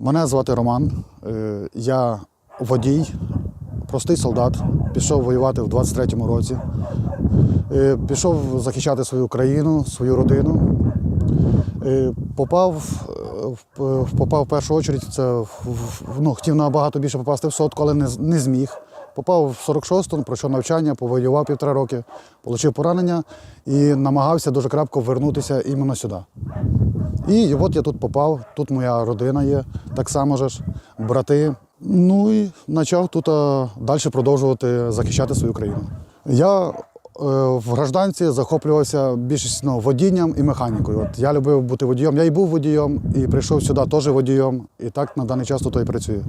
Мене звати Роман. Е, Я водій, простий солдат. Пішов воювати в 23-му році. Е, Пішов захищати свою країну, свою родину. Е, Попав, попав в першу чергу, це ну, хотів набагато більше попасти в сотку, але не, не зміг. Попав в 46-му, пройшов навчання, повоював півтора роки, отримав поранення і намагався дуже крепко вернутися іменно сюди. І от я тут попав, тут моя родина є, так само ж, брати. Ну і почав тут далі продовжувати захищати свою країну. Я е, в гражданці захоплювався більшість ну, водінням і механікою. От я любив бути водієм. Я і був водієм, і прийшов сюди теж водієм, і так на даний час тут і працюю.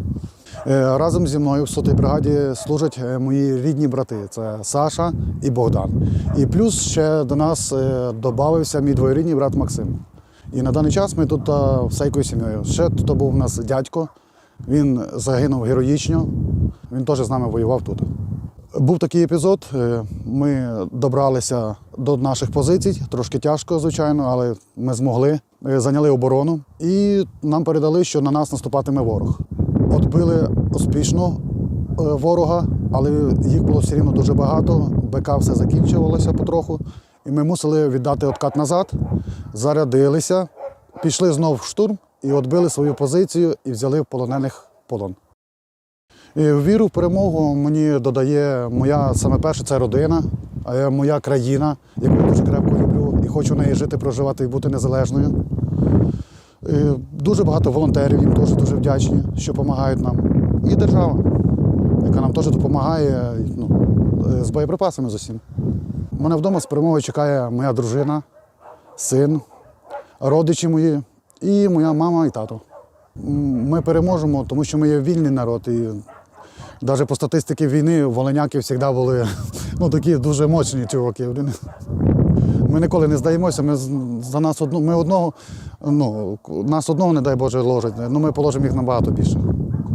Е, Разом зі мною в сотій бригаді служать е, мої рідні брати. Це Саша і Богдан. І плюс ще до нас е, додався мій двоюрідний брат Максим. І на даний час ми тут а, всейкою сім'єю. Ще тут був у нас дядько, він загинув героїчно, він теж з нами воював тут. Був такий епізод. е, Ми добралися до наших позицій, трошки тяжко, звичайно, але ми змогли. Е, Зайняли оборону і нам передали, що на нас наступатиме ворог. Отбили успішно е, ворога, але їх було все рівно дуже багато. БК все закінчувалося потроху. І ми мусили віддати откат назад, зарядилися, пішли знов в штурм і відбили свою позицію і взяли полонених полон. І віру в перемогу мені додає моя саме перше це родина, моя країна, яку я дуже крепко люблю і хочу в неї жити, проживати і бути незалежною. Е, Дуже багато волонтерів їм теж дуже вдячні, що допомагають нам. І держава, яка нам теж допомагає ну, е, з боєприпасами з усім. Мене вдома з перемогою чекає моя дружина, син, родичі мої і моя мама і тато. Ми переможемо, тому що ми є вільний народ. І навіть по статистиці війни волиняки завжди були ну, такі дуже мощні чуваки. Ми ніколи не здаємося, ми за нас одну, ми одного, ну, нас одного, не дай Боже, ложить, ну ми положимо їх набагато більше.